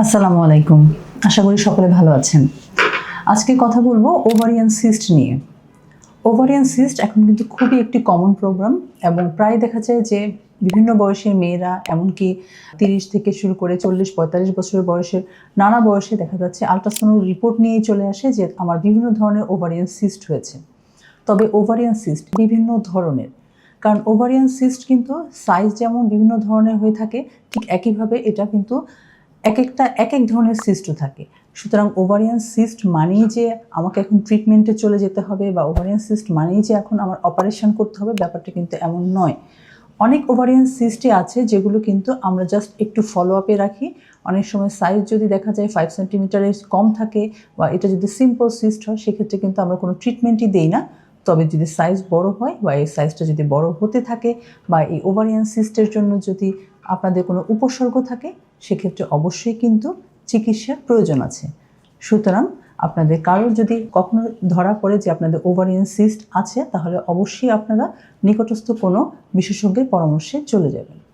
আসসালামু আলাইকুম। আশা করি সকলে ভালো আছেন। আজকে কথা বলব ওভারিয়ান সিস্ট নিয়ে। ওভারিয়ান সিস্ট এখন কিন্তু খুবই একটি কমন প্রোগ্রাম এবং প্রায় দেখা যায় যে বিভিন্ন বয়সের মেয়েরা, এমনকি তিরিশ থেকে শুরু করে চল্লিশ, পঁয়তাল্লিশ বছরের বয়সের নানা বয়সে দেখা যাচ্ছে আলট্রাসাউন্ড রিপোর্ট নিয়েই চলে আসে যে আমার বিভিন্ন ধরনের ওভারিয়ান সিস্ট হয়েছে। তবে ওভারিয়ান সিস্ট বিভিন্ন ধরনের, কারণ ওভারিয়ান সিস্ট কিন্তু সাইজ যেমন বিভিন্ন ধরনের হয়ে থাকে, ঠিক একইভাবে এটা কিন্তু এক একটা এক এক ধরনের সিস্টও থাকে। সুতরাং ওভারিয়ান সিস্ট মানেই যে আমাকে এখন ট্রিটমেন্টে চলে যেতে হবে বা ওভারিয়ান সিস্ট মানেই যে এখন আমার অপারেশন করতে হবে, ব্যাপারটা কিন্তু এমন নয়। অনেক ওভারিয়ান সিস্টই আছে যেগুলো কিন্তু আমরা জাস্ট একটু ফলো আপে রাখি। অনেক সময় সাইজ যদি দেখা যায় ফাইভ সেন্টিমিটারের কম থাকে বা এটা যদি সিম্পল সিস্ট হয়, সেক্ষেত্রে কিন্তু আমরা কোনো ট্রিটমেন্টই দেই না। তবে যদি সাইজ বড় হয় বা এই সাইজটা যদি বড় হতে থাকে বা এই ওভারিয়ান সিস্টের জন্য যদি আপনাদের কোনো উপসর্গ থাকে, সেক্ষেত্রে অবশ্যই কিন্তু চিকিৎসার প্রয়োজন আছে। সুতরাং আপনাদের কারোর যদি কখনো ধরা পড়ে যে আপনাদের ওভারিয়ান সিস্ট আছে, তাহলে অবশ্যই আপনারা নিকটস্থ কোনো বিশেষজ্ঞের পরামর্শে চলে যাবেন।